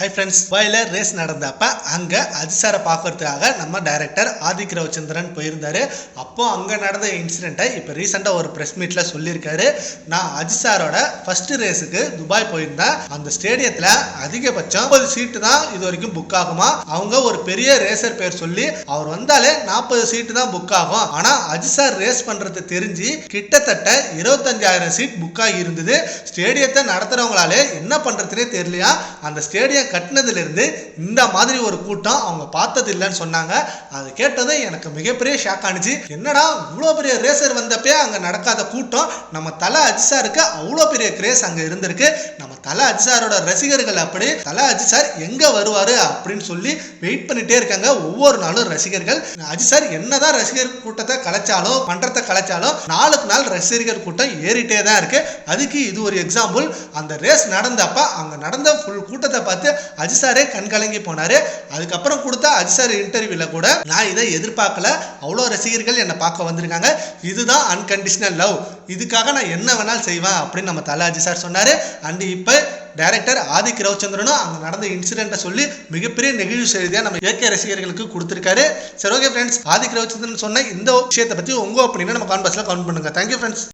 High friends துபாயில் race நடந்தப்ப அங்கே அஜிசாரை பார்க்கறதுக்காக நம்ம டைரக்டர் ஆதிக் ரவிச்சந்திரன் போயிருந்தார். அப்போது அங்கே நடந்த இன்சிடெண்ட்டை இப்போ ரீசெண்டாக ஒரு ப்ரெஸ் மீட்டில் சொல்லியிருக்காரு. நான் அஜிசாரோட ஃபர்ஸ்ட் ரேஸுக்கு துபாய் போயிருந்தேன். அந்த ஸ்டேடியத்தில் அதிகபட்சம் முப்பது சீட்டு தான் இது வரைக்கும் புக் ஆகுமா? அவங்க ஒரு பெரிய ரேசர் பேர் சொல்லி அவர் வந்தாலே நாற்பது சீட்டு தான் புக் ஆகும். ஆனால் அஜிசார் ரேஸ் பண்ணுறது தெரிஞ்சு கிட்டத்தட்ட இருபத்தஞ்சாயிரம் சீட் புக் ஆகி இருந்தது. ஸ்டேடியத்தை நடத்துகிறவங்களாலே என்ன பண்ணுறதுனே தெரியலையா? அந்த ஸ்டேடியம் கட்டினதுலேருந்து இந்த மாதிரி ஒரு கூட்டம் அவங்க பார்த்தது இல்லைன்னு சொன்னாங்க. அது கேட்டது எனக்கு மிகப்பெரிய ஷாக் ஆனிச்சு. என்னடா இவ்வளோ பெரிய ரேசர் வந்தப்பே அங்கே நடக்காத கூட்டம். நம்ம தலை அஜிசாருக்கு அவ்வளோ பெரிய கிரேஸ் அங்கே இருந்திருக்கு. நம்ம தலை அஜிசாரோட ரசிகர்கள் அப்படி தலை அஜிசார் எங்கே வருவார் அப்படின்னு சொல்லி வெயிட் பண்ணிட்டே இருக்காங்க ஒவ்வொரு நாளும் ரசிகர்கள். அஜிசார் என்னதான் ரசிகர் கூட்டத்தை கலைச்சாலும் பண்றதை கலைச்சாலும் நாளுக்கு நாள் ரசிகர்கள் கூட்டம் ஏறிட்டே தான் இருக்கு. அதுக்கு இது ஒரு எக்ஸாம்பிள் அந்த ரேஸ் நடந்தப்ப அங்கே நடந்த ஃபுல் கூட்டத்தை பார்த்து அஜிசாரே கண்கலங்கி போனாரு. அதுக்கப்புறம் கொடுத்த அஜிசார் இன்டர்வியூல கூட நான் இதை எதிர்பார்க்கல. அவ்வளோ ரசிகர்கள் என்னை பார்க்க வந்திருக்காங்க. இதுதான் அன்கண்டிஷனல் லவ் இதுக்காக நான் என்ன வேணாலும் செய்வேன் அப்படின்னு நம்ம தலை அஜிசார் சொன்னாரு. அண்ட் இப்போ டைரக்டர் ஆதிக் ரவிச்சந்திரனும் அங்கே நடந்த இன்சிடென்ட்டை சொல்லி மிகப்பெரிய நெகிழ்வு செய்தியாக நம்ம இயற்கை ரசிகர்களுக்கு கொடுத்துருக்காரு. சரி ஓகே ஃப்ரெண்ட்ஸ் ஆதிக் ரவிச்சந்திரன் சொன்ன இந்த விஷயத்தை பற்றி உங்கள் அப்படின்னு நம்ம கான்பஸில் கவுண்ட் பண்ணுங்க. Thank you friends